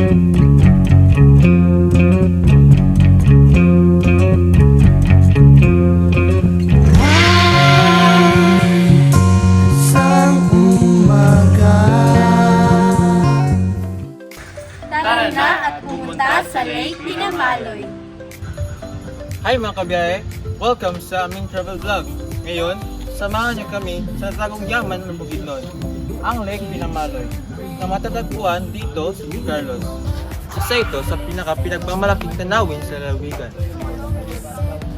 Tara na at pumunta sa Lake Pinamaloy. Hi mga kabiyahe! Welcome sa aming travel vlog. Ngayon, samahan niyo kami sa tagong yaman ng Bukidnon, ang Lake Pinamaloy, na matatagpuan dito sa San Carlos. Isa ito sa pinaka pinagmamalaking tanawin sa lalawigan.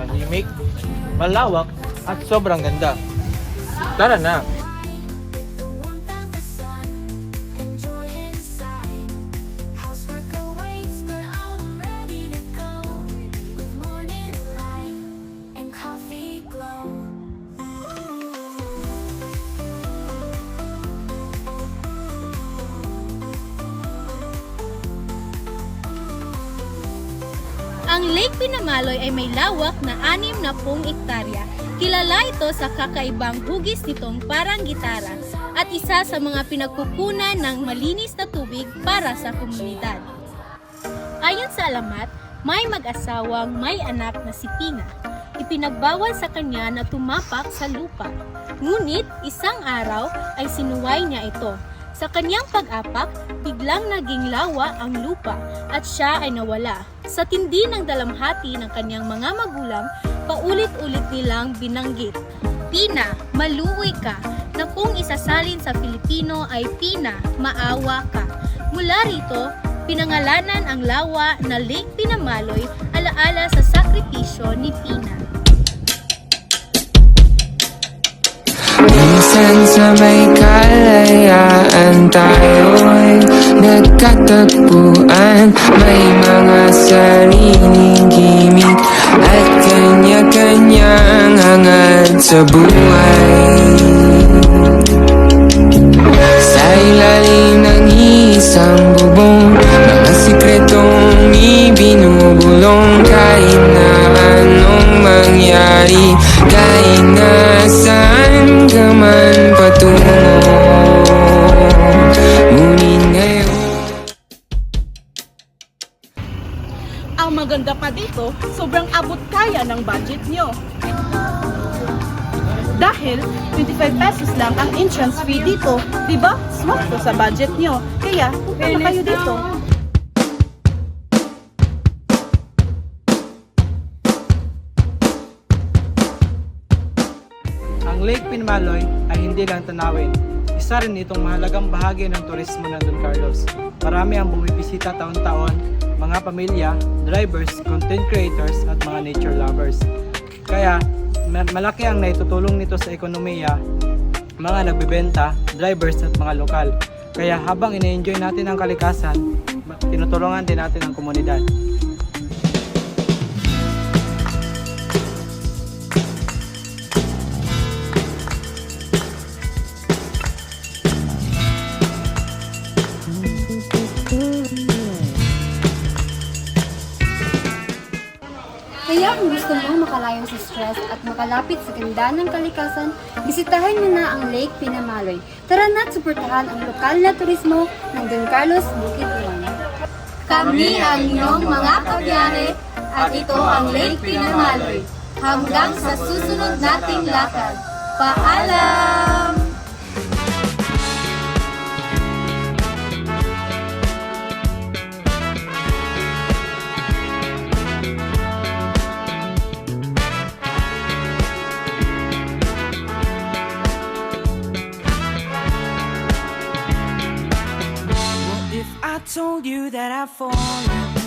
Tahimik, malawak, at sobrang ganda. Tara na! Ang Lake Pinamaloy ay may lawak na anim na pung ektarya. Kilala ito sa kakaibang hugis nitong parang gitara at isa sa mga pinagkukunan ng malinis na tubig para sa komunidad. Ayon sa alamat, may mag-asawang may anak na si Pina. Ipinagbawal sa kanya na tumapak sa lupa. Ngunit isang araw ay sinuway niya ito. Sa kanyang pag-apak, biglang naging lawa ang lupa at siya ay nawala. Sa tindi ng dalamhati ng kanyang mga magulang, paulit-ulit nilang binanggit. Pina, maluwi ka, na kung isasalin sa Filipino ay Pina, maawa ka. Mula rito, pinangalanan ang lawa na Lake Pinamaloy alaala sa sakripisyo ni Pina. Minsan sa may kalayaan tayo'y nagkatagpuan May mga sariling gimmick at kanya-kanyang hangad sa buhay Sa ilalim ng isang man patungo Ngunit ngayon Ang maganda pa dito, sobrang abot kaya ng budget nyo. Dahil 25 pesos lang ang entrance fee dito, di ba? Swak to sa budget nyo. Kaya, punta na kayo dito. Ang Lake Pinamaloy ay hindi lang tanawin. Isa rin itong mahalagang bahagi ng turismo ng Don Carlos. Marami ang bumibisita taon-taon, mga pamilya, drivers, content creators at mga nature lovers. Kaya ma- malaki ang naitutulong nito sa ekonomiya, mga nagbebenta, drivers at mga lokal. Kaya habang ine-enjoy natin ang kalikasan, tinutulungan din natin ang komunidad. Kaya kung gusto mo makalayo sa stress at makalapit sa ganda ng kalikasan, bisitahin mo na ang Lake Pinamaloy. Tara na't suportahan ang lokal na turismo ng Don Carlos Bukidnon. Kami ang inyong mga kabiyahe at ito ang Lake Pinamaloy. Hanggang sa susunod nating lakad. Paalam! Told you that I've fallen